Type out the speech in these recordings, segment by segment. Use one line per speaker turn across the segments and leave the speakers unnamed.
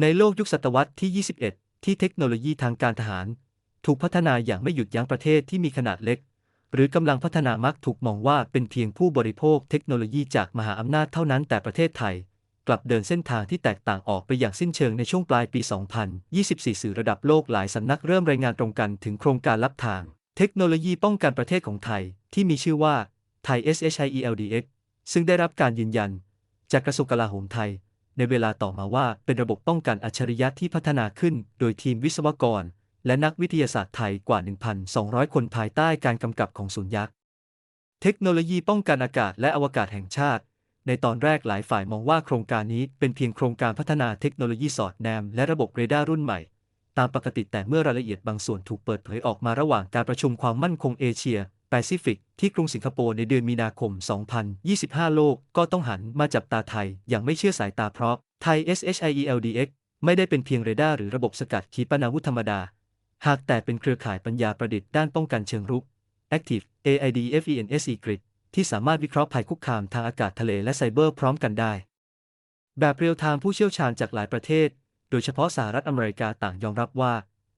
ในโลกยุคศตวรรษที่ 21 ที่เทคโนโลยีทางการทหาร ถูกพัฒนาอย่างไม่หยุดยั้งประเทศที่มีขนาดเล็ก หรือกำลังพัฒนามักถูกมองว่าเป็นเพียงผู้บริโภคเทคโนโลยีจากมหาอำนาจเท่านั้นแต่ประเทศไทย กลับเดินเส้นทางที่แตกต่างออกไปอย่างสิ้นเชิงในช่วงปลายปี 2024 สื่อระดับโลกหลายสำนักเริ่มรายงานตรงกันถึงโครงการลับทาง เทคโนโลยีป้องกันประเทศของไทย ที่มีชื่อว่าไทย SHIELDX ซึ่งได้รับการยืนยัน จากกระทรวงกลาโหมไทย ในเวลาต่อมาว่าเป็นระบบป้องกันอัจฉริยะที่พัฒนาขึ้น โดยทีมวิศวกร และนักวิทยาศาสตร์ไทยกว่า 1,200 คนภายใต้การกำกับของศูนย์ยักษ์ เทคโนโลยีป้องกันอากาศและอวกาศแห่งชาติ ในตอนแรกหลายฝ่ายมองว่าโครงการนี้เป็นเพียงโครงการพัฒนาเทคโนโลยีสอดแนมและระบบเรดาร์รุ่นใหม่ ตามปกติแต่เมื่อรายละเอียดบางส่วนถูกเปิดเผยออกมาระหว่างการประชุมความมั่นคงเอเชีย แปซิฟิกที่กรุงสิงคโปร์ในเดือนมีนาคม 2025 โลกก็ต้องหันมาจับตาไทยอย่างไม่เชื่อสายตาเพราะไทย SHIELDX ไม่ได้เป็นเพียงเรดาร์หรือระบบสกัดขีปนาวุธธรรมดา หากแต่เป็นเครือข่ายปัญญาประดิษฐ์ด้านป้องกันเชิงรุก Active AIDFENSE Grid ที่สามารถวิเคราะห์ภัยคุกคามทางอากาศทะเลและไซเบอร์พร้อมกันได้ แบบเรียลไทม์ผู้เชี่ยวชาญจากหลายประเทศ โดยเฉพาะสหรัฐอเมริกาต่างยอมรับว่า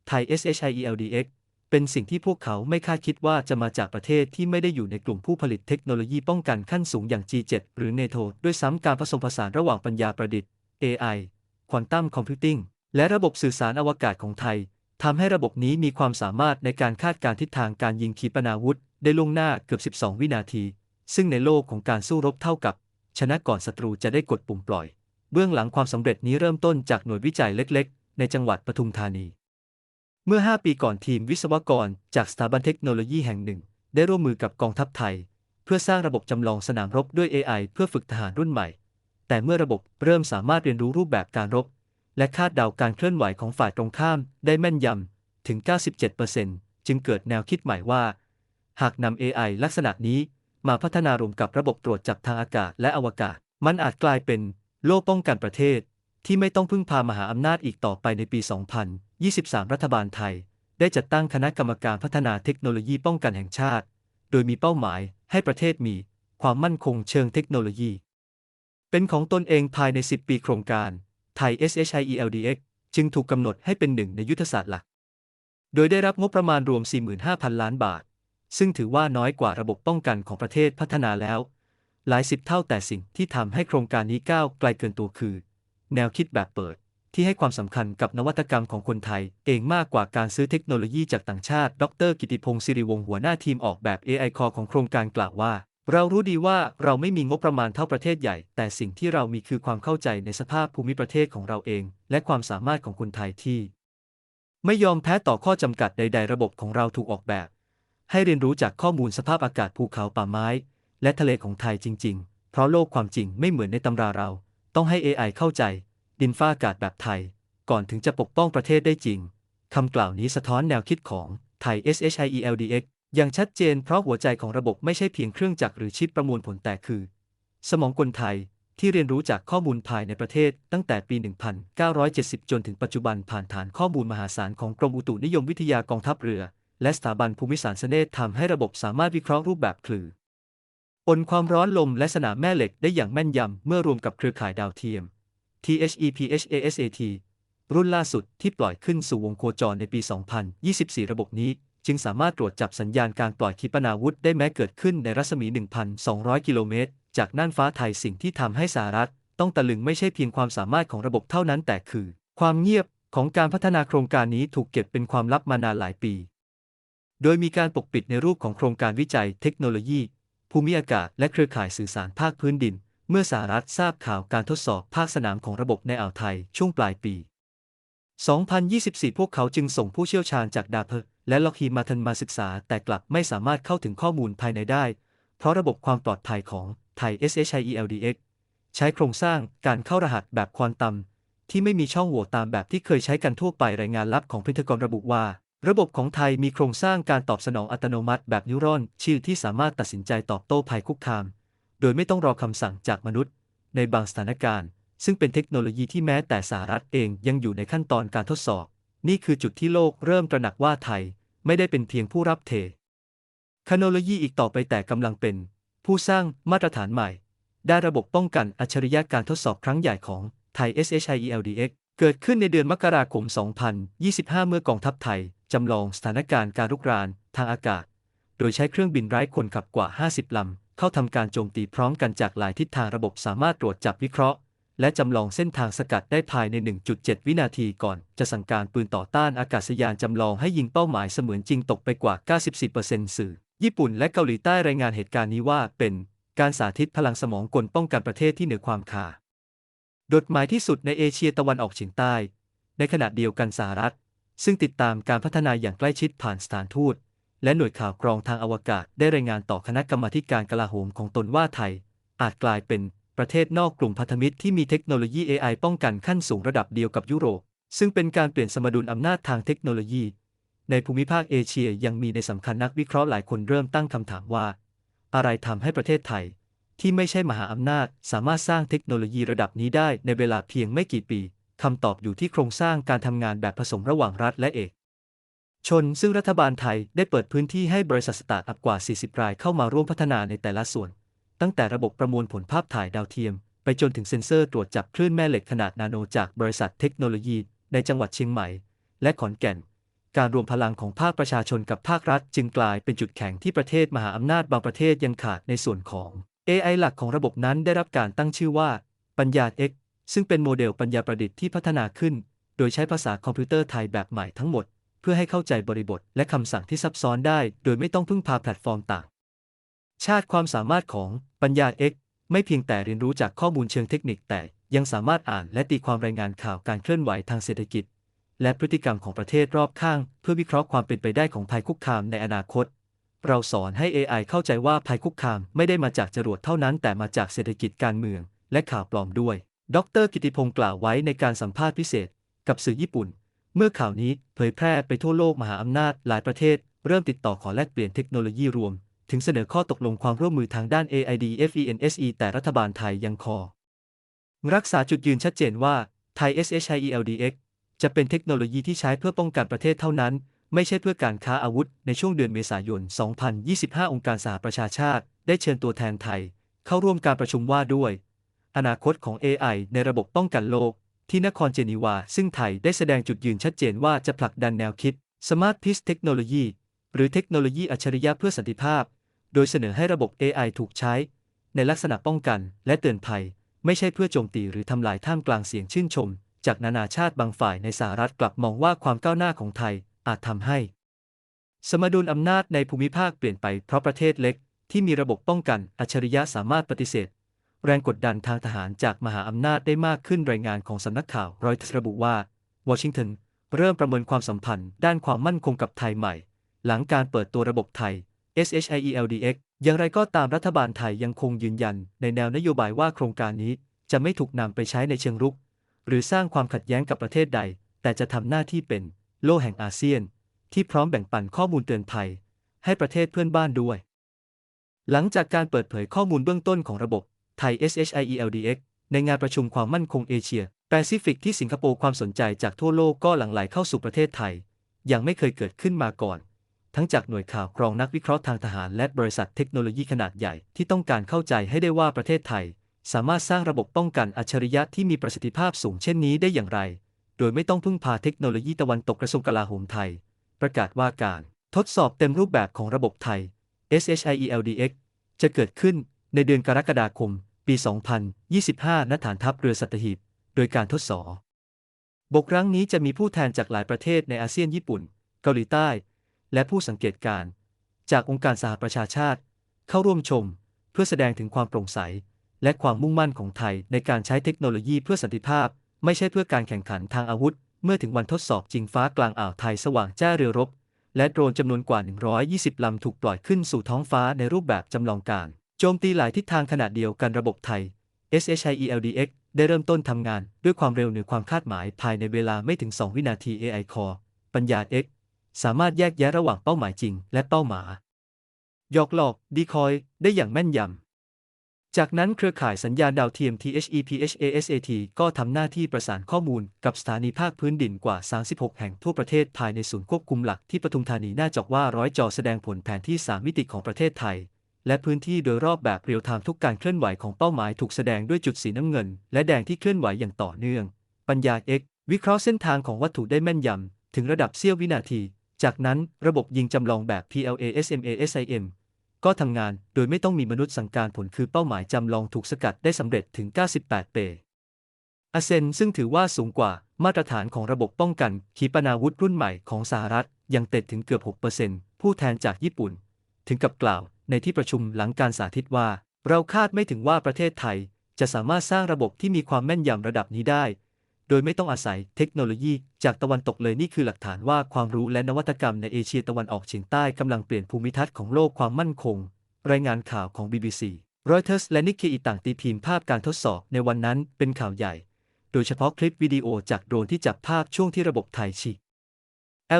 ไทย SHIELDX เป็นสิ่งที่พวกเขาไม่คาดคิดว่าจะมาจากประเทศที่ไม่ได้อยู่ในกลุ่มผู้ผลิตเทคโนโลยีป้องกันขั้นสูงอย่าง G7 หรือ NATO ด้วยซ้ำการผสมผสานระหว่างปัญญาประดิษฐ์ AI ควอนตัมคอมพิวติ้งและระบบสื่อสารอวกาศของไทยทำให้ระบบนี้มีความสามารถในการคาดการทิศทางการยิงขีปนาวุธ ได้ล่วงหน้าเกือบ 12 วินาที ซึ่งในโลกของการสู้รบเท่ากับ ชนะก่อนศัตรูจะได้กดปุ่มปล่อย เบื้องหลังความสำเร็จนี้เริ่มต้นจากหน่วยวิจัยเล็ก ๆ ในจังหวัดปทุมธานี เมื่อ 5 ปีก่อนทีมวิศวกรจากสถาบันเทคโนโลยีแห่งหนึ่ง ได้ร่วมมือกับกองทัพไทย เพื่อสร้างระบบจำลองสนามรบด้วย AI เพื่อฝึกทหารรุ่นใหม่ แต่เมื่อระบบเริ่มสามารถเรียนรู้รูปแบบการรบ และคาดเดาการเคลื่อนไหวของฝ่ายตรงข้ามได้แม่นยำถึง 97%จึงเกิดแนวคิดใหม่ว่า หากนำ AI ลักษณะนี้มาพัฒนารวมกับระบบตรวจจับทางอากาศและอวกาศ มันอาจกลายเป็นโล่ป้องกันประเทศ ที่ไม่ต้องพึ่งพามหาอำนาจอีกต่อไปในปี 2023 รัฐบาลไทย ได้จัดตั้งคณะกรรมการพัฒนาเทคโนโลยีป้องกันแห่งชาติ โดยมีเป้าหมายให้ประเทศมีความมั่นคงเชิงเทคโนโลยี เป็นของตนเองภายใน 10 ปีโครงการไทย SHIELDX จึงถูกกำหนดให้เป็นหนึ่งในยุทธศาสตร์หลัก โดยได้รับงบประมาณรวม 45,000 ล้านบาท ซึ่งถือว่าน้อยกว่าระบบป้องกันของประเทศพัฒนาแล้ว หลายสิบเท่าแต่สิ่งที่ทำให้โครงการนี้ก้าวไกลเกินตัวคือ แนวคิดแบบเปิด ที่ให้ความสำคัญกับนวัตกรรมของคนไทย เองมากกว่าการซื้อเทคโนโลยีจากต่างชาติ ดร กิติพงศ์สิริวงศ์หัวหน้าทีมออกแบบ AI Core ของโครงการกล่าวว่า เรารู้ดีว่าเราไม่มีงบประมาณเท่าประเทศใหญ่ แต่สิ่งที่เรามีคือความเข้าใจในสภาพภูมิประเทศของเราเอง และความสามารถของคนไทยที่ ไม่ยอมแพ้ต่อข้อจำกัดใด ๆ ระบบของเราถูกออกแบบ ให้เรียนรู้จากข้อมูลสภาพอากาศภูเขาป่าไม้ และทะเลของไทยจริง ๆ เพราะโลกความจริงไม่เหมือนในตำราเรา ต้องให้ AI เข้าใจ ดินฟ้าอากาศแบบไทย ก่อนถึงจะปกป้องประเทศได้จริง คำกล่าวนี้สะท้อนแนวคิดของไทย SHIELDX อย่างชัดเจนเพราะหัวใจของระบบไม่ใช่เพียงเครื่องจักรหรือชิปประมวลผลแต่คือ สมองกลไทยที่เรียนรู้จากข้อมูลภายในประเทศตั้งแต่ปี 1970 จนถึงปัจจุบันผ่านฐานข้อมูลมหาศาลของกรมอุตุนิยมวิทยากองทัพเรือ และสถาบันภูมิศาสตร์เสนทำให้ระบบสามารถวิเคราะห์รูปแบบคลื่น อนความร้อนลมและสนามแม่เหล็กได้อย่างแม่นยำเมื่อรวมกับเครือข่ายดาวเทียม THEPHASAT รุ่นล่าสุดที่ปล่อยขึ้นสู่วงโคจรในปี 2024 ระบบนี้ จึงสามารถตรวจจับสัญญาณการปล่อยขีปนาวุธได้แม้เกิดขึ้นในรัศมี 1,200 กิโลเมตร จากน่านฟ้าไทยสิ่งที่ทำให้สหรัฐ ต้องตะลึงไม่ใช่เพียงความสามารถของระบบเท่านั้นแต่คือ ความเงียบของการพัฒนาโครงการนี้ถูกเก็บเป็นความลับมานานหลายปี โดยมีการปกปิดในรูปของโครงการวิจัยเทคโนโลยี ภูมิอากาศ และเครือข่ายสื่อสารภาคพื้นดิน เมื่อสหรัฐทราบข่าวการทดสอบภาคสนามของระบบในอ่าวไทยช่วงปลายปี 2024 พวกเขาจึงส่งผู้เชี่ยวชาญจากดาเพอร์และล็อกฮีมาทันมาศึกษา แต่กลับไม่สามารถเข้าถึงข้อมูลภายในได้ เพราะระบบความปลอดภัยของไทย SHIELDX ใช้โครงสร้างการเข้ารหัสแบบควอนตัมที่ไม่มีช่องโหว่ตามแบบที่เคยใช้กันทั่วไปรายงานลับของพิทกรระบุว่า ระบบของไทยมีโครงสร้างการตอบสนองอัตโนมัติแบบนิวรอนชิลที่สามารถตัดสินใจตอบโต้ภัยคุกคาม โดยไม่ต้องรอคำสั่งจากมนุษย์ ในบางสถานการณ์ ซึ่งเป็นเทคโนโลยีที่แม้แต่สหรัฐเองยังอยู่ในขั้นตอนการทดสอบ นี่คือจุดที่โลกเริ่มตระหนักว่าไทยไม่ได้เป็นเพียงผู้รับเทคโนโลยีอีกต่อไปแต่กำลังเป็น ผู้สร้างมาตรฐานใหม่ ได้ระบบป้องกันอัจฉริยะการทดสอบครั้งใหญ่ของไทย SHIELDX เกิดขึ้นในเดือนมกราคม 2025 เมื่อกองทัพไทย จำลองสถานการณ์การรุกรานทางอากาศ โดยใช้เครื่องบินไร้คนขับกว่า 50 ลำ เข้าทำการโจมตีพร้อมกันจากหลายทิศทางระบบสามารถตรวจจับวิเคราะห์ และจำลองเส้นทางสกัดได้ภายใน 1.7 วินาทีก่อน จะสั่งการปืนต่อต้านอากาศยานจำลองให้ยิงเป้าหมายเสมือนจริงตกไปกว่า 94%สื่อ ญี่ปุ่นและเกาหลีใต้รายงานเหตุการณ์นี้ว่าเป็นการสาธิตพลังสมองกลป้องกันประเทศที่เหนือความคาดโดดหมายที่สุดในเอเชียตะวันออกเฉียงใต้ ในขณะเดียวกันสหรัฐ ซึ่งติดตามการพัฒนาอย่างใกล้ชิดผ่านสถานทูต และหน่วยข่าวกรองทางอวกาศได้รายงานต่อคณะกรรมาการกลาโหมของตนว่าไทย อาจกลายเป็นประเทศนอกกลุ่มพันธมิตรที่มีเทคโนโลยี AI ป้องกันขั้นสูงระดับเดียวกับยุโรป ซึ่งเป็นการเปลี่ยนสมดุลอำนาจทางเทคโนโลยี ในภูมิภาคเอเชียยังมีในสำคัญนักวิเคราะห์หลายคนเริ่มตั้งคำถามว่า อะไรทำให้ประเทศไทย ที่ไม่ใช่มหาอำนาจ สามารถสร้างเทคโนโลยีระดับนี้ได้ในเวลาเพียงไม่กี่ปี คำตอบอยู่ที่โครงสร้างการทำงานแบบผสมระหว่างรัฐและเอกชน ซึ่งรัฐบาลไทยได้เปิดพื้นที่ให้บริษัทสตาร์ทอัพกว่า 40 รายเข้ามาร่วมพัฒนาในแต่ละส่วน ตั้งแต่ระบบประมวลผลภาพถ่ายดาวเทียม ไปจนถึงเซ็นเซอร์ตรวจจับคลื่นแม่เหล็กขนาดนาโนจากบริษัทเทคโนโลยี ในจังหวัดเชียงใหม่ และขอนแก่น การรวมพลังของภาคประชาชนกับภาครัฐ จึงกลายเป็นจุดแข็งที่ประเทศมหาอำนาจบางประเทศยังขาดในส่วนของ AI หลักของระบบนั้นได้รับการตั้งชื่อว่า ปัญญา X ซึ่งเป็นโมเดลปัญญาประดิษฐ์ที่พัฒนาขึ้น โดยใช้ภาษาคอมพิวเตอร์ไทยแบบใหม่ทั้งหมด เพื่อให้เข้าใจบริบทและคำสั่งที่ซับซ้อนได้ โดยไม่ต้องพึ่งพาแพลตฟอร์มต่าง ชาติความสามารถของปัญญา X ไม่เพียงแต่เรียนรู้จากข้อมูลเชิงเทคนิคแต่ยังสามารถอ่านและตีความรายงานข่าวการเคลื่อนไหวทางเศรษฐกิจ และพฤติกรรมของประเทศรอบข้าง เพื่อวิเคราะห์ความเป็นไปได้ของภัยคุกคามในอนาคต เราสอนให้ AI เข้าใจว่าภัยคุกคามไม่ได้มาจากจรวดเท่านั้น แต่มาจากเศรษฐกิจการเมือง และข่าวปลอมด้วย ดรกิติพงศ์กล่าวไว้ในการสัมภาษณ์พิเศษกับสื่อญี่ปุ่น เมื่อข่าวนี้เผยแพร่ไปทั่วโลกมหาอำนาจหลายประเทศ เริ่มติดต่อขอแลกเปลี่ยนเทคโนโลยีรวม ถึงเสนอข้อตกลงความร่วมมือทางด้าน AID FENSE แต่รัฐบาลไทยยังคอ รักษาจุดยืนชัดเจนว่าไทย SHIELDX จะเป็นเทคโนโลยีที่ใช้เพื่อป้องกันประเทศเท่านั้น ไม่ใช่เพื่อการค้าอาวุธ ในช่วงเดือนเมษายน 2025 องค์การสหประชาชาติ ได้เชิญตัวแทนไทย เข้าร่วมการประชุมว่าด้วย อนาคตของ AI ในระบบป้องกันโลก ที่นครเจนีวา ซึ่งไทยได้แสดงจุดยืนชัดเจนว่าจะผลักดันแนวคิด Smart Peace Technology หรือเทคโนโลยีอัจฉริยะเพื่อสันติภาพ โดยเสนอให้ระบบ AI ถูกใช้ ในลักษณะป้องกันและเตือนภัย ไม่ใช่เพื่อโจมตีหรือทำลายท่ามกลางเสียงชื่นชม จากนานาชาติบางฝ่ายในสหรัฐกลับมองว่าความก้าวหน้าของไทยอาจทำให้ สมดุลอำนาจในภูมิภาคเปลี่ยนไปเพราะประเทศเล็ก ที่มีระบบป้องกันอัจฉริยะสามารถปฏิเสธ แรงกดดันทางทหารจากมหาอำนาจได้มากขึ้นรายงานของสำนักข่าวรอยต์ระบุว่าวอชิงตันเริ่มประเมินความสัมพันธ์ด้านความมั่นคงกับไทยใหม่ หลังการเปิดตัวระบบไทย SHIELDX อย่างไรก็ตามรัฐบาลไทยยังคงยืนยัน ในแนวนโยบายว่าโครงการนี้จะไม่ถูกนำไปใช้ในเชิงรุก หรือสร้างความขัดแย้งกับประเทศใด แต่จะทำหน้าที่เป็นโล่แห่งอาเซียน ที่พร้อมแบ่งปันข้อมูลเตือนภัย ให้ประเทศเพื่อนบ้านด้วย หลังจากการเปิดเผยข้อมูลเบื้องต้นของระบบ ไทย SHIELDX ในงานประชุมความมั่นคงเอเชียแปซิฟิกที่สิงคโปร์ความสนใจจากทั่วโลกก็หลั่งไหลเข้าสู่ประเทศไทย อย่างไม่เคยเกิดขึ้นมาก่อน ทั้งจากหน่วยข่าวกรองนักวิเคราะห์ทางทหารและบริษัทเทคโนโลยีขนาดใหญ่ที่ต้องการเข้าใจให้ได้ว่าประเทศไทย สามารถสร้างระบบป้องกันอัจฉริยะที่มีประสิทธิภาพสูงเช่นนี้ได้อย่างไร โดยไม่ต้องพึ่งพาเทคโนโลยีตะวันตกกระทรวงกลาโหมไทย ประกาศว่าการ ทดสอบเต็มรูปแบบของระบบไทย SHIELDX จะเกิดขึ้นในเดือนกรกฎาคม ปี 2025 ณ ฐานทัพเรือสัตหีบ โดยการทดสอบบกครั้งนี้จะมีผู้แทนจากหลายประเทศในอาเซียนญี่ปุ่น เกาหลีใต้ และผู้สังเกตการณ์จากองค์การสหประชาชาติ เข้าร่วมชม เพื่อแสดงถึงความโปร่งใส และความมุ่งมั่นของไทยในการใช้เทคโนโลยีเพื่อสันติภาพ ไม่ใช่เพื่อการแข่งขันทางอาวุธ เมื่อถึงวันทดสอบจริงฟ้ากลางอ่าวไทยสว่างแจ้าเรือรบ และโดรนจำนวนกว่า 120 ลำถูกปล่อยขึ้นสู่ท้องฟ้าในรูปแบบจำลองการ โจมตีหลายทิศทางขนาดเดียวกันระบบไทย SHIELDX ได้เริ่มต้นทำงานด้วยความเร็วเหนือความคาดหมายภายในเวลาไม่ถึง 2 วินาที AI Core ปัญญา X สามารถแยกแยะระหว่างเป้าหมายจริง และเป้าหมายหยอกหลอกดีคอยได้อย่างแม่นยำ จากนั้นเครือข่ายสัญญาณดาวเทียม THEPHASAT ก็ทำหน้าที่ประสานข้อมูลกับสถานีภาคพื้นดินกว่า 36 แห่งทั่วประเทศภายในศูนย์ควบคุมหลักที่ปทุมธานีหน้าจอกว่าร้อยจอแสดงผลแผนที่ 3 มิติของประเทศไทย และพื้นที่โดยรอบแบบเรียลไทม์ทุกการเคลื่อนไหวของเป้าหมายถูกแสดงด้วยจุดสีน้ำเงิน และแดงที่เคลื่อนไหวอย่างต่อเนื่อง ปัญญา X วิเคราะห์เส้นทางของวัตถุได้แม่นยำ ถึงระดับเสี้ยววินาที จากนั้นระบบยิงจำลองแบบ PLA SMA SIM ก็ทำงานโดยไม่ต้องมีมนุษย์สั่งการผลคือเป้าหมายจำลองถูกสกัดได้สำเร็จถึง 98 เปอเซนซึ่งถือว่าสูงกว่ามาตรฐานของระบบป้องกันขีปนาวุธรุ่นใหม่ของสหรัฐยังเต็ดถึงเกือบ 6%ผู้แทนจากญี่ปุ่น ถึงกับกล่าว ในที่ประชุมหลังการสาธิตว่า เราคาดไม่ถึงว่าประเทศไทย จะสามารถสร้างระบบที่มีความแม่นยำระดับนี้ได้ โดยไม่ต้องอาศัยเทคโนโลยีจากตะวันตกเลยนี่คือหลักฐานว่าความรู้และนวัตกรรมในเอเชียตะวันออกเฉียงใต้กำลังเปลี่ยนภูมิทัศน์ของโลกความมั่นคง รายงานข่าวของ BBC Reuters และ Nikkei ต่างตีพิมพ์ภาพการทดสอบในวันนั้นเป็นข่าวใหญ่ โดยเฉพาะคลิปวิดีโอจากโดรนที่จับภาพช่วงที่ระบบไทยฉีก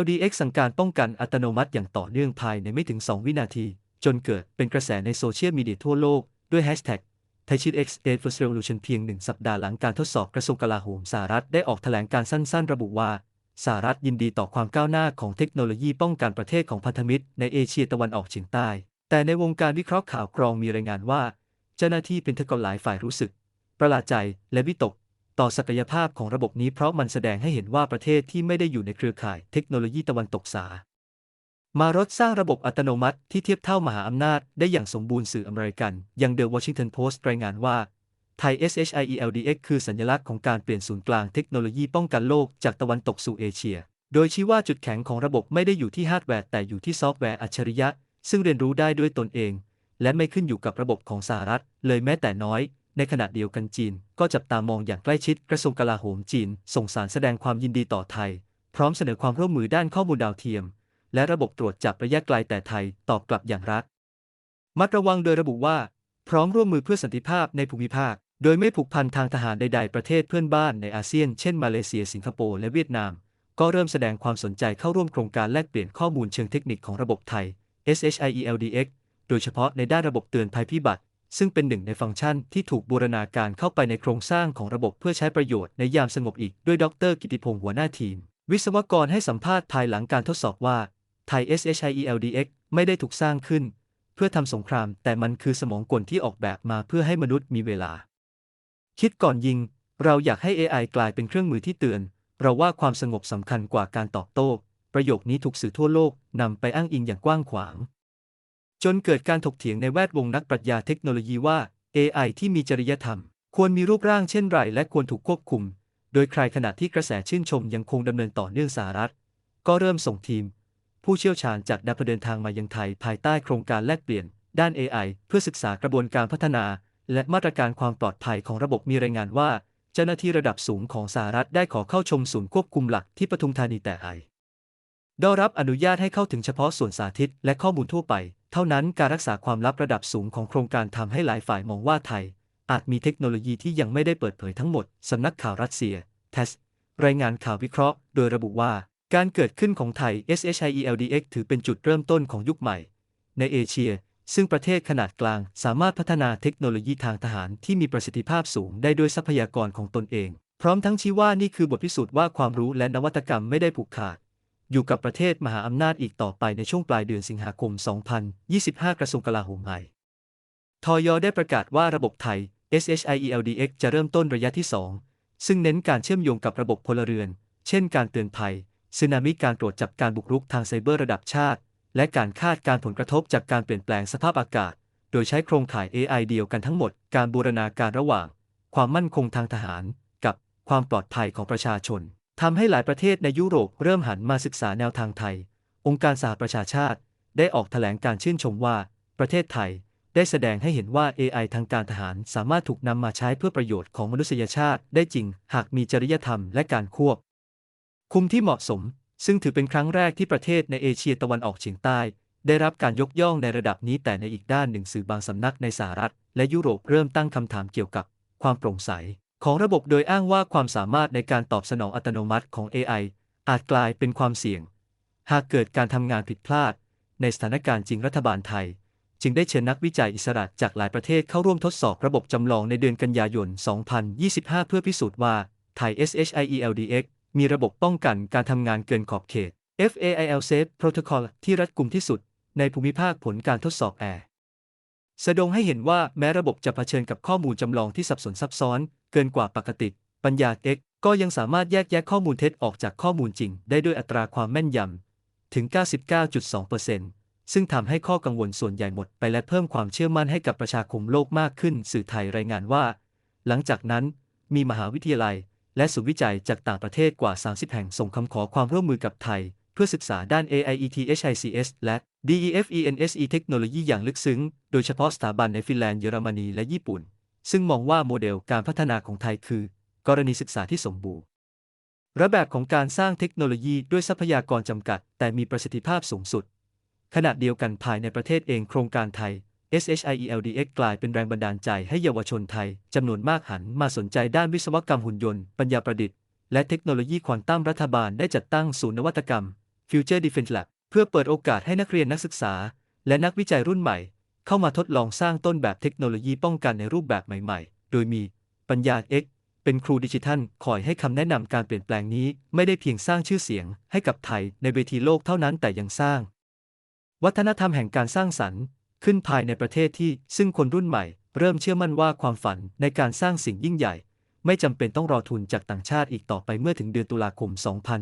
LDX สั่งการป้องกันอัตโนมัติอย่างต่อเนื่องภายในไม่ถึง 2 วินาที จนเกิดเป็นกระแสในโซเชียลมีเดียทั่วโลก ด้วยแฮชแท็ก t h a i c h i X a First Revolution เพียงหนึ่งสัปดาห์หลังการทดสอบกระทรวงกลาโหมสหรัฐได้ออกแถลงการสั้นๆ ระบุว่าสหรัฐยินดีต่อความก้าวหน้าของเทคโนโลยีป้องกันประเทศของพันธมิตรในเอเชียตะวันออกเฉียงใต้ แต่ในวงการวิเคราะห์ข่าวกรองมีรายงานว่า เจ้าหน้าที่เป็นทกหลายฝ่ายรู้สึก ประหลาดใจและวิตก ต่อศักยภาพของระบบนี้เพราะมันแสดงให้เห็นว่าประเทศที่ไม่ได้อยู่ในเครือข่ายเทคโนโลยีตะวันตกสา มารถสร้างระบบอัตโนมัติที่เทียบเท่ามหาอำนาจได้อย่างสมบูรณ์สื่ออเมริกัน ยังเดอะวอชิงตันโพสต์รายงานว่าไทย SHIELDX คือสัญลักษณ์ของการเปลี่ยนศูนย์กลางเทคโนโลยีป้องกันโลกจากตะวันตกสู่เอเชีย โดยชี้ว่าจุดแข็งของระบบไม่ได้อยู่ที่ฮาร์ดแวร์แต่อยู่ที่ซอฟต์แวร์อัจฉริยะ ซึ่งเรียนรู้ได้ด้วยตนเอง และไม่ขึ้นอยู่กับระบบของสหรัฐ เลยแม้แต่น้อย ในขณะเดียวกันจีน ก็จับตามองอย่างใกล้ชิดกระทรวงกลาโหมจีน ส่งสารแสดงความยินดีต่อไทย พร้อมเสนอความร่วมมือด้านข้อมูลดาวเทียม และระบบตรวจจับระยะไกลแต่ไทยตอบกลับอย่างรักมัดระวังโดยระบุว่า พร้อมร่วมมือเพื่อสันติภาพในภูมิภาค โดยไม่ผูกพันทางทหารใด ๆ ประเทศเพื่อนบ้านในอาเซียน เช่นมาเลเซีย สิงคโปร์และเวียดนาม ก็เริ่มแสดงความสนใจเข้าร่วมโครงการแลกเปลี่ยนข้อมูลเชิงเทคนิคของระบบไทย SHIELDX โดยเฉพาะในด้านระบบเตือนภัยพิบัติ ซึ่งเป็นหนึ่งในฟังก์ชันที่ถูกบูรณาการเข้าไปในโครงสร้างของระบบเพื่อใช้ประโยชน์ในยามสงบอีกด้วยดร กิติพงษ์หัวหน้าทีม วิศวกรให้สัมภาษณ์ภายหลังการทดสอบว่า ทย SHIELDX ไม่ได้ถูกสร้างขึ้น เพื่อทำสงคราม แต่มันคือสมองกลที่ออกแบบมาเพื่อให้มนุษย์มีเวลา คิดก่อนยิง เราอยากให้ AI กลายเป็นเครื่องมือที่เตือน เราว่าความสงบสำคัญกว่าการตอบโต้ ประโยคนี้ถูกสื่อทั่วโลกนำไปอ้างอิงอย่างกว้างขวาง จนเกิดการถกเถียงในแวดวงนักปรัชญาเทคโนโลยีว่า AI ที่มีจริยธรรม ควรมีรูปร่างเช่นไรและควรถูกควบคุม โดยใครขณะที่กระแสชื่นชมยังคงดำเนินต่อเนื่องสหรัฐ ก็เริ่มส่งทีม ผู้เชี่ยวชาญจากดับเดินทางมายังไทย ภายใต้โครงการแลกเปลี่ยน ด้าน AI เพื่อศึกษากระบวนการพัฒนา และมาตรการความปลอดภัยของระบบมีรายงานว่า เจ้าหน้าที่ระดับสูงของสหรัฐได้ขอเข้าชมศูนย์ควบคุมหลักที่ปทุมธานีแต่ไอได้รับอนุญาตให้เข้าถึงเฉพาะส่วนสาธิตและข้อมูลทั่วไป เท่านั้นการรักษาความลับระดับสูงของโครงการทำให้หลายฝ่ายมองว่าไทย อาจมีเทคโนโลยีที่ยังไม่ได้เปิดเผยทั้งหมดสำนักข่าวรัสเซีย t e s รายงานข่าววิเคราะห์ โดยระบุว่า การเกิดขึ้นของไทย SHIELDX ถือเป็นจุดเริ่มต้นของยุคใหม่ ในเอเชีย ซึ่งประเทศขนาดกลางสามารถพัฒนาเทคโนโลยีทางทหารที่มีประสิทธิภาพสูงได้ด้วยทรัพยากรของตนเอง พร้อมทั้งชี้ว่านี่คือบทพิสูจน์ว่าความรู้และนวัตกรรมไม่ได้ผูกขาด อยู่กับประเทศมหาอำนาจอีกต่อไปในช่วงปลายเดือนสิงหาคม 2025 กระทรวงกลาโหมไทยทอยได้ประกาศว่าระบบไทย SHIELDX จะเริ่มต้นระยะที่ 2 ซึ่งเน้นการเชื่อมโยงกับระบบพลเรือน เช่นการเตือนภัย สึนามิการตรวจจับการบุกรุกทางไซเบอร์ระดับชาติ และการคาดการผลกระทบจากการเปลี่ยนแปลงสภาพอากาศ โดยใช้โครงข่าย AI เดียวกันทั้งหมด การบูรณาการระหว่าง ความมั่นคงทางทหาร กับความปลอดภัยของประชาชนทำให้หลายประเทศในยุโรปเริ่มหันมาศึกษาแนวทางไทย องค์การสหประชาชาติ ได้ออกแถลงการชื่นชมว่า ประเทศไทย ได้แสดงให้เห็นว่า AI ทางการทหารสามารถถูกนำมาใช้เพื่อประโยชน์ของมนุษยชาติได้จริง หากมีจริยธรรมและการควบ คุมที่เหมาะสม ซึ่งถือเป็นครั้งแรกที่ประเทศในเอเชียตะวันออกเฉียงใต้ ได้รับการยกย่องในระดับนี้แต่ในอีกด้านหนึ่งสื่อบางสำนักในสหรัฐ และยุโรปเริ่มตั้งคำถามเกี่ยวกับ ความโปร่งใส ของระบบโดยอ้างว่าความสามารถในการตอบสนองอัตโนมัติของ AI อาจกลายเป็นความเสี่ยง หากเกิดการทำงานผิดพลาด ในสถานการณ์จริงรัฐบาลไทย จึงได้เชิญนักวิจัยอิสระจากหลายประเทศเข้าร่วมทดสอบระบบจำลองในเดือนกันยายน 2025 เพื่อพิสูจน์ว่าไทย SHIELDX มีระบบป้องกันการทำงานเกินขอบเขต FAIL Safe Protocol ที่รัดกุมที่สุด ในภูมิภาคผลการทดสอบแอร์แสดงให้เห็นว่าแม้ระบบจะเผชิญกับข้อมูลจำลองที่สับสนซับซ้อน เกินกว่าปกติ ปัญญา X ก็ยังสามารถแยกแยะข้อมูลเท็จออกจากข้อมูลจริง ได้ด้วยอัตราความแม่นยำถึง 99.2%ซึ่งทำให้ข้อกังวลส่วนใหญ่หมดไปและเพิ่มความเชื่อมั่นให้กับประชาคมโลกมากขึ้น สื่อไทยรายงานว่า หลังจากนั้น มีมหาวิทยาลัย และศูนย์วิจัยจากต่างประเทศกว่า 30 แห่งส่งคำขอความร่วมมือกับไทย เพื่อศึกษาด้าน AIETHICS และ DEFENSE เทคโนโลยีอย่างลึกซึ้ง โดยเฉพาะสถาบันในฟินแลนด์เยอรมนีและญี่ปุ่น ซึ่งมองว่าโมเดลการพัฒนาของไทยคือ กรณีศึกษาที่สมบูรณ์ระแบบของการสร้างเทคโนโลยีด้วยทรัพยากรจำกัด แต่มีประสิทธิภาพสูงสุด ขณะเดียวกันภายในประเทศเองโครงการไทย SHIELDX กลายเป็นแรงบันดาลใจให้เยาวชนไทยจำนวนมากหันมาสนใจด้านวิศวกรรมหุ่นยนต์ ปัญญาประดิษฐ์ และเทคโนโลยีควอนตัมรัฐบาลได้จัดตั้งศูนย์นวัตกรรม Future Defense Lab เพื่อเปิดโอกาสให้นักเรียนนักศึกษา และนักวิจัยรุ่นใหม่ เข้ามาทดลองสร้างต้นแบบเทคโนโลยีป้องกันในรูปแบบใหม่ ๆ โดยมีปัญญา X เป็นครูดิจิทัลคอยให้คำแนะนำการเปลี่ยนแปลงนี้ ไม่ได้เพียงสร้างชื่อเสียง ให้กับไทยในเวทีโลกเท่านั้นแต่ยังสร้าง วัฒนธรรมแห่งการสร้างสรรค์ ขึ้นภายในประเทศที่ซึ่งคนรุ่นใหม่ เริ่มเชื่อมั่นว่าความฝันในการสร้างสิ่งยิ่งใหญ่ ไม่จำเป็นต้องรอทุนจากต่างชาติอีกต่อไปเมื่อถึงเดือนตุลาคม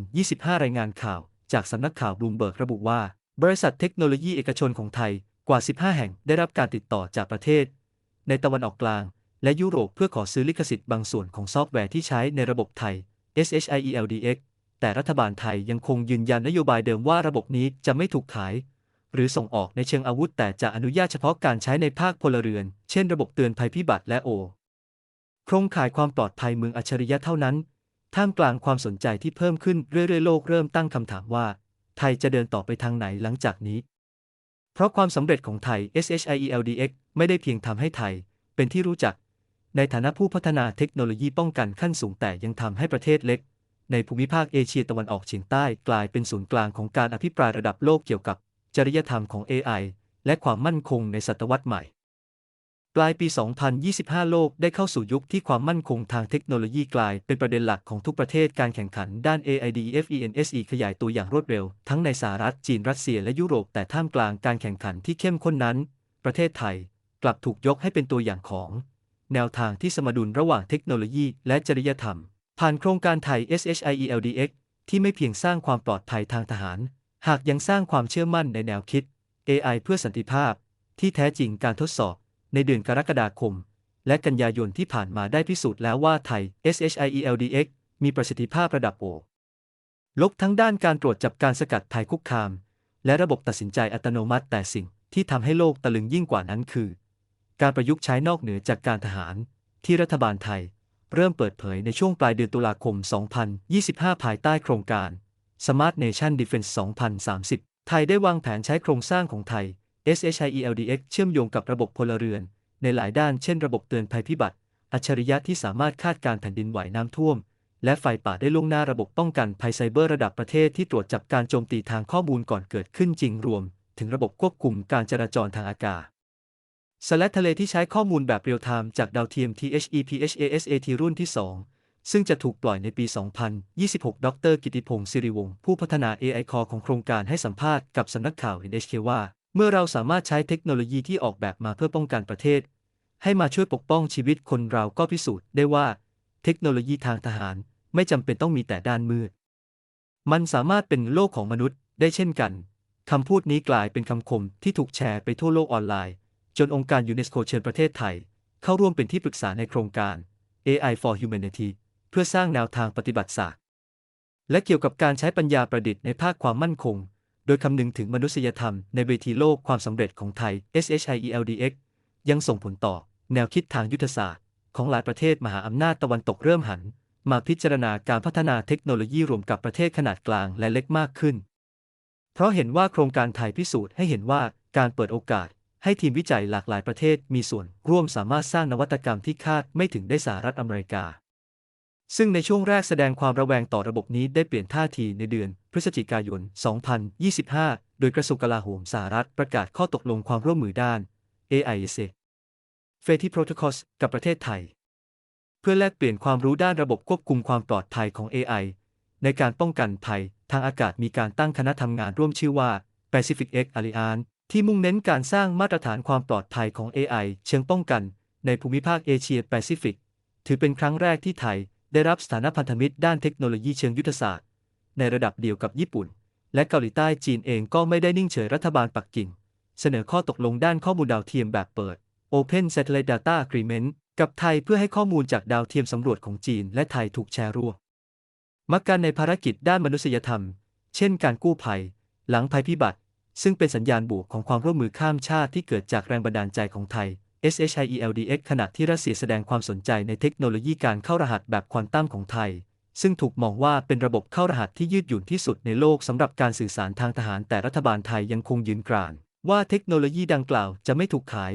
2025 รายงานข่าว จากสำนักข่าวบลูมเบิร์กระบุว่า บริษัทเทคโนโลยีเอกชนของไทยกว่า 15 แห่งได้รับการติดต่อจากประเทศ ในตะวันออกกลาง และยุโรปเพื่อขอซื้อลิขสิทธิ์บางส่วนของซอฟต์แวร์ที่ใช้ในระบบไทย SHIELDX แต่รัฐบาลไทยยังคงยืนยันนโยบายเดิมว่าระบบนี้จะไม่ถูกขาย หรือส่งออกในเชิงอาวุธ แต่จะอนุญาตเฉพาะการใช้ในภาคพลเรือน เช่นระบบเตือนภัยพิบัติและโอ โครงข่ายความปลอดภัยเมืองอัจฉริยะเท่านั้น ท่ามกลางความสนใจที่เพิ่มขึ้นเรื่อยๆ โลกเริ่มตั้งคำถามว่า ไทยจะเดินต่อไปทางไหนหลังจากนี้ เพราะความสำเร็จของไทย SHIELDX ไม่ได้เพียงทำให้ไทย เป็นที่รู้จัก ในฐานะผู้พัฒนาเทคโนโลยีป้องกันขั้นสูงแต่ยังทำให้ประเทศเล็กในภูมิภาคเอเชียตะวันออกเฉียงใต้กลายเป็นศูนย์กลางของการอภิปรายระดับโลกเกี่ยวกับ จริยธรรมของ AI และความมั่นคงในศตวรรษใหม่ ปลายปี 2025 โลกได้เข้าสู่ยุคที่ความมั่นคงทางเทคโนโลยีกลายเป็นประเด็นหลักของทุกประเทศการแข่งขันด้าน AIDFENSE ขยายตัวอย่างรวดเร็ว ทั้งในสหรัฐ จีน รัสเซีย และยุโรป แต่ท่ามกลางการแข่งขันที่เข้มข้นนั้น ประเทศไทย กลับถูกยกให้เป็นตัวอย่างของ แนวทางที่สมดุลระหว่างเทคโนโลยีและจริยธรรม ผ่านโครงการไทย SHIELDX ที่ไม่เพียงสร้างความปลอดภัยทางทหาร หากยังสร้างความเชื่อมั่นในแนวคิด AI เพื่อสันติภาพ ที่แท้จริงการทดสอบ ในเดือนกรกฎาคม และกันยายนที่ผ่านมาได้พิสูจน์แล้วว่าไทย SHIELDX มีประสิทธิภาพระดับโอลบทั้งด้านการตรวจจับการสกัดภัยคุกคาม และระบบตัดสินใจอัตโนมัติแต่สิ่งที่ทำให้โลกตะลึงยิ่งกว่านั้นคือ การประยุกต์ใช้นอกเหนือจากการทหาร ที่รัฐบาลไทย เริ่มเปิดเผยในช่วงปลายเดือนตุลาคม 2025 ภายใต้โครงการ Smart Nation Defense 2030 ไทยได้วางแผนใช้โครงสร้างของไทย SHIELDX เชื่อมโยงกับระบบพลเรือน ในหลายด้านเช่นระบบเตือนภัยพิบัติ อัจฉริยะที่สามารถคาดการแผ่นดินไหวน้ำท่วม และไฟป่าได้ล่วงหน้าระบบป้องกันภัยไซเบอร์ระดับประเทศที่ตรวจจับการโจมตีทางข้อมูลก่อนเกิดขึ้นจริงรวม ถึงระบบควบคุมการจราจรทางอากาศสแลททะเลที่ใช้ข้อมูลแบบเรียลไทม์จากดาวเทียม THEPHASAT รุ่นที่ 2 ซึ่งจะถูกปล่อยในปี 2026 ดร กิติพงศ์สิริวงศ์ผู้พัฒนา AI Core ของโครงการให้สัมภาษณ์กับสำนักข่าว NHK ว่า เมื่อเราสามารถใช้เทคโนโลยีที่ออกแบบมาเพื่อป้องกันประเทศ ให้มาช่วยปกป้องชีวิตคนเราก็พิสูจน์ได้ว่า เทคโนโลยีทางทหารไม่จำเป็นต้องมีแต่ด้านมืด มันสามารถเป็นโลกของมนุษย์ได้เช่นกันคำพูดนี้กลายเป็นคำคมที่ถูกแชร์ไปทั่วโลกออนไลน์ จนองค์การยูเนสโกเชิญประเทศไทย เข้าร่วมเป็นที่ปรึกษาในโครงการ AI for Humanity เพื่อสร้างแนวทางปฏิบัติศาสตร์ และเกี่ยวกับการใช้ปัญญาประดิษฐ์ในภาคความมั่นคง โดยคำนึงถึงมนุษยธรรมในเวทีโลกความสำเร็จของไทย SHIELDX ยังส่งผลต่อ แนวคิดทางยุทธศาสตร์ ของหลายประเทศมหาอำนาจตะวันตกเริ่มหัน มาพิจารณาการพัฒนาเทคโนโลยีรวมกับประเทศขนาดกลางและเล็กมากขึ้น เพราะเห็นว่าโครงการไทยพิสูจน์ให้เห็นว่าการเปิดโอกาสให้ทีมวิจัยหลากหลายประเทศมีส่วนร่วมสามารถสร้างนวัตกรรมที่คาดไม่ถึงได้สหรัฐอเมริกา ซึ่งในช่วงแรกแสดงความระแวงต่อระบบนี้ได้เปลี่ยนท่าทีในเดือน พฤศจิกายน 2025 โดยกระทรวงกลาโหมสหรัฐประกาศข้อตกลงความร่วมมือด้าน AISA f e t i Protocols กับประเทศไทย เพื่อแลกเปลี่ยนความรู้ด้านระบบควบคุมความปลอดภัยของ AI ในการป้องกันภัยทางอากาศมีการตั้งคณะทำงานร่วมชื่อว่า Pacific X Alliance ที่มุ่งเน้นการสร้างมาตรฐานความปลอดภัยของ AI เชิงป้องกัน ในภูมิภาคเอเชียแปซิฟิก ถือเป็นครั้งแรกที่ไทย ได้รับสถานะพันธมิตรด้านเทคโนโลยีเชิงยุทธศาสตร์ ในระดับเดียวกับญี่ปุ่น และเกาหลีใต้จีนเองก็ไม่ได้นิ่งเฉยรัฐบาลปักกิ่ง เสนอข้อตกลงด้านข้อมูลดาวเทียมแบบเปิด Open Satellite Data Agreement กับไทยเพื่อให้ข้อมูลจากดาวเทียมสำรวจของจีนและไทยถูกแชร์ร่วมมักการในภารกิจด้านมนุษยธรรม เช่นการกู้ภัย หลังภัยพิบัติ ซึ่งเป็นสัญญาณบวกของความร่วมมือข้ามชาติที่เกิดจากแรงบันดาลใจของไทย SHIELDX ขณะที่รัสเซียแสดงความสนใจในเทคโนโลยีการเข้ารหัสแบบควอนตัมของไทย ซึ่งถูกมองว่าเป็นระบบเข้ารหัสที่ยืดหยุ่นที่สุดในโลกสำหรับการสื่อสารทางทหารแต่รัฐบาลไทยยังคงยืนกราน ว่าเทคโนโลยีดังกล่าวจะไม่ถูกขาย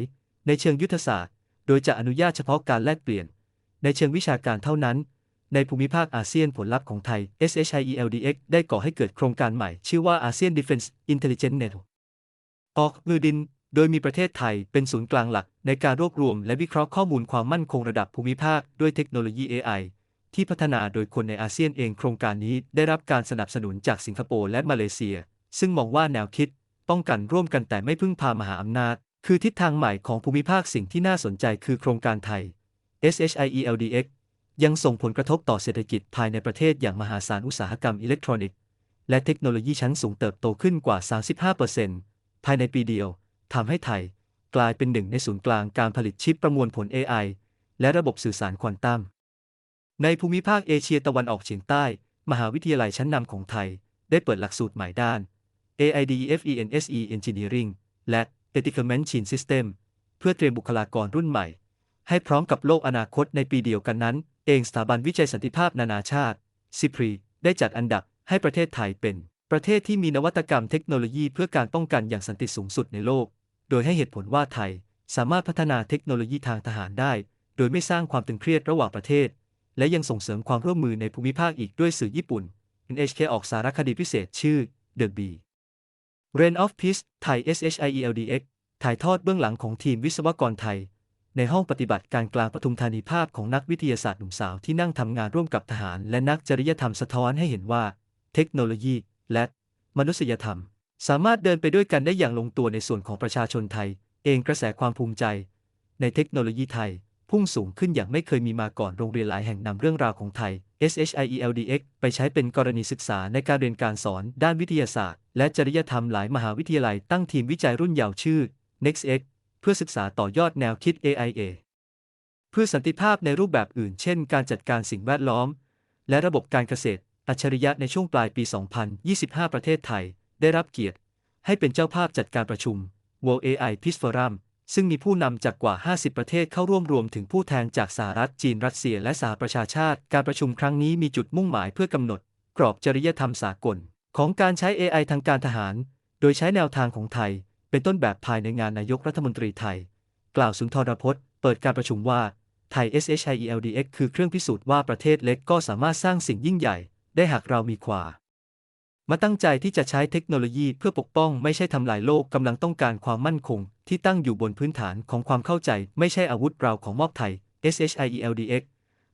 ในเชิงยุทธศาสตร์ โดยจะอนุญาตเฉพาะการแลกเปลี่ยน ในเชิงวิชาการเท่านั้น ในภูมิภาคอาเซียนผลลัพธ์ของไทย SHIELDX ได้ก่อให้เกิดโครงการใหม่ ชื่อว่า ASEAN Defense Intelligence Net ออกมือดิน โดยมีประเทศไทยเป็นศูนย์กลางหลักในการรวบรวมและวิเคราะห์ข้อมูลความมั่นคงระดับภูมิภาคด้วยเทคโนโลยี AI ที่พัฒนาโดยคนในอาเซียนเองโครงการนี้ได้รับการสนับสนุนจากสิงคโปร์และมาเลเซีย ซึ่งมองว่าแนวคิด ป้องกันร่วมกันแต่ไม่พึ่งพามหาอำนาจ คือทิศทางใหม่ของภูมิภาคสิ่งที่น่าสนใจคือโครงการไทย SHIELDX ยังส่งผลกระทบต่อเศรษฐกิจภายในประเทศอย่างมหาศาลอุตสาหกรรมอิเล็กทรอนิกส์และเทคโนโลยีชั้นสูงเติบโตขึ้นกว่า 35%ภายในปีเดียว ทำให้ไทย กลายเป็นหนึ่งในศูนย์กลางการผลิตชิปประมวลผล AI และระบบสื่อสารควอนตัม ในภูมิภาคเอเชียตะวันออกเฉียงใต้ มหาวิทยาลัยชั้นนำของไทย ได้เปิดหลักสูตรใหม่ด้าน AIDFENSE Engineering และ Ethical Machine System เพื่อเตรียมบุคลากรรุ่นใหม่ ให้พร้อมกับโลกอนาคตในปีเดียวกันนั้น เองสถาบันวิจัยสันติภาพนานาชาติ CIPRI ได้จัดอันดับให้ประเทศไทยเป็น ประเทศที่มีนวัตกรรมเทคโนโลยีเพื่อการป้องกันอย่างสันติสูงสุดในโลก โดยให้เหตุผลว่าไทยสามารถพัฒนาเทคโนโลยีทางทหารได้ โดยไม่สร้างความตึงเครียดระหว่างประเทศ และยังส่งเสริมความร่วมมือในภูมิภาคอีกด้วยสื่อญี่ปุ่น NHK ออกสารคดีพิเศษชื่อ The Bee Reign of Peace ไทย SHIELDX ถ่ายทอดเบื้องหลังของทีมวิศวกรไทย ในห้องปฏิบัติการกลางปทุมธานีภาพของนักวิทยาศาสตร์หนุ่มสาวที่นั่งทำงานร่วมกับทหาร และนักจริยธรรมสะท้อนให้เห็นว่า เทคโนโลยี และ มนุษยธรรม สามารถเดินไปด้วยกันได้อย่างลงตัวในส่วนของประชาชนไทย เองกระแสความภูมิใจ ในเทคโนโลยีไทย พุ่งสูงขึ้นอย่างไม่เคยมีมาก่อนโรงเรียนหลายแห่งนำเรื่องราวของไทย SHIELDX ไปใช้เป็นกรณีศึกษาในการเรียนการสอนด้านวิทยาศาสตร์ และจริยธรรมหลายมหาวิทยาลัยตั้งทีมวิจัยรุ่นเยาว์ชื่อ NextX เพื่อศึกษาต่อยอดแนวคิด AIA เพื่อสันติภาพในรูปแบบอื่น เช่น การจัดการสิ่งแวดล้อม และระบบการเกษตร อัจฉริยะในช่วงปลายปี 2025 ประเทศไทย ได้รับเกียรติ ให้เป็นเจ้าภาพจัดการประชุม World AI Peace Forum ซึ่งมีผู้นำจากกว่า 50 ประเทศเข้าร่วมรวมถึงผู้แทนจากสหรัฐจีนรัสเซียและสหประชาชาติ การประชุมครั้งนี้มีจุดมุ่งหมายเพื่อกำหนด กรอบจริยธรรมสากล ของการใช้ AI ทางการทหาร โดยใช้แนวทางของไทย เป็นต้นแบบภายในงานนายกรัฐมนตรีไทย กล่าวสุนทรพจน์ เปิดการประชุมว่าไทย SHIELDX คือเครื่องพิสูจน์ว่าประเทศเล็กก็สามารถสร้างสิ่งยิ่งใหญ่ ได้หากเรามีความ มาตั้งใจที่จะใช้เทคโนโลยีเพื่อปกป้องไม่ใช่ทำลายโลกกำลังต้องการความมั่นคง ที่ตั้งอยู่บนพื้นฐานของความเข้าใจ ไม่ใช่อาวุธเราของมอบไทย SHIELDX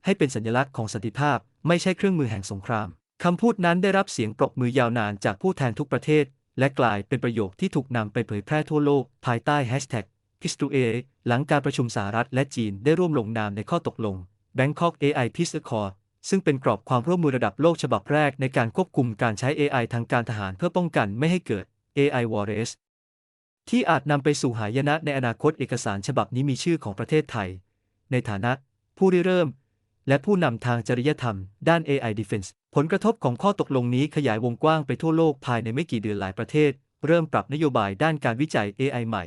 ให้เป็นสัญลักษณ์ของสันติภาพ ไม่ใช่เครื่องมือแห่งสงครามคำพูดนั้นได้รับเสียงปรบมือยาวนานจากผู้แทนทุกประเทศ และกลายเป็นประโยคที่ถูกนำไปเผยแพร่ทั่วโลก ภายใต้แฮชแท็ก p i s t u a หลังการประชุมสหรัฐและจีนได้ร่วมลงนามในข้อตกลง Bangkok AI Peace Accord ซึ่งเป็นกรอบความร่วมมือระดับโลกฉบับแรกในการควบคุมการใช้ AI ทางการทหารเพื่อป้องกันไม่ให้เกิด AI War Race ที่อาจนำไปสู่หายนะในอนาคตเอกสารฉบับนี้มีชื่อของประเทศไทย ในฐานะ ผู้ริเริ่ม และผู้นำทางจริยธรรม ด้าน AI Defense ผลกระทบของข้อตกลงนี้ขยายวงกว้างไปทั่วโลกภายในไม่กี่เดือนหลายประเทศ เริ่มปรับนโยบายด้านการวิจัย AI ใหม่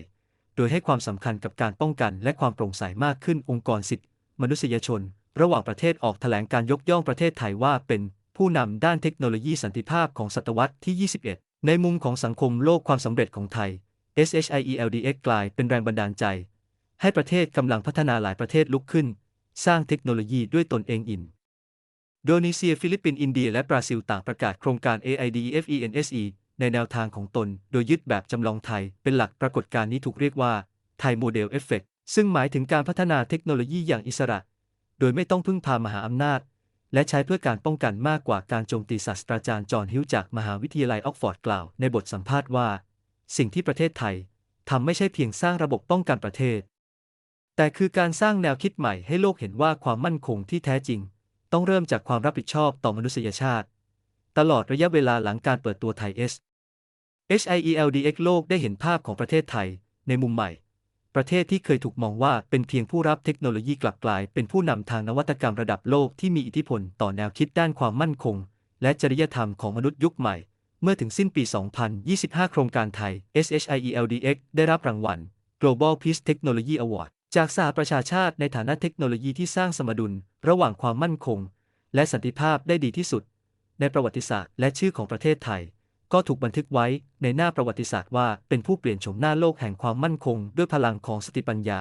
โดยให้ความสำคัญกับการป้องกันและความโปร่งใสมากขึ้นองค์กรสิทธิมนุษยชน ระหว่างประเทศออกแถลงการยกย่องประเทศไทยว่าเป็นผู้นำด้านเทคโนโลยีสันติภาพของศตวรรษที่ 21 ในมุมของสังคมโลกความสำเร็จของไทย SHIELDX กลายเป็นแรงบันดาลใจ ให้ประเทศกำลังพัฒนาหลายประเทศลุกขึ้น สร้างเทคโนโลยีด้วยตนเองอินโดนีเซียฟิลิปปินส์อินเดียและบราซิลต่างประกาศโครงการ AIDFENSE ในแนวทางของตน โดยยึดแบบจำลองไทยเป็นหลักปรากฏการณ์นี้ถูกเรียกว่าไทยโมเดลเอฟเฟกซึ่งหมายถึงการพัฒนาเทคโนโลยีอย่างอิสระ โดยไม่ต้องพึ่งพามหาอำนาจ และใช้เพื่อการป้องกันมากกว่าการโจมตีศาสตราจารย์จอห์นฮิวจากมหาวิทยาลัยออกฟอร์ดกล่าวในบทสัมภาษณ์ว่า สิ่งที่ประเทศไทยทำไม่ใช่เพียงสร้างระบบป้องกันประเทศ แต่คือการสร้างแนวคิดใหม่ให้โลกเห็นว่าความมั่นคงที่แท้จริง ต้องเริ่มจากความรับผิดชอบต่อมนุษยชาติ ตลอดระยะเวลาหลังการเปิดตัวไทย S HIELDX โลกได้เห็นภาพของประเทศไทยในมุมใหม่ ประเทศที่เคยถูกมองว่าเป็นเพียงผู้รับเทคโนโลยีกลับกลาย เป็นผู้นำทางนวัตกรรมระดับโลกที่มีอิทธิพลต่อแนวคิดด้านความมั่นคง และจริยธรรมของมนุษย์ยุคใหม่ เมื่อถึงสิ้นปี 2025 โครงการไทย SHIELDX ได้รับรางวัล Global Peace Technology Award จากสหประชาชาติในฐานะเทคโนโลยีที่สร้างสมดุล ระหว่างความมั่นคง และสันติภาพได้ดีที่สุด ในประวัติศาสตร์และชื่อของประเทศไทย ก็ถูกบันทึกไว้ในหน้าประวัติศาสตร์ว่าเป็นผู้เปลี่ยนโฉมหน้าโลกแห่งความมั่นคงด้วยพลังของสติปัญญา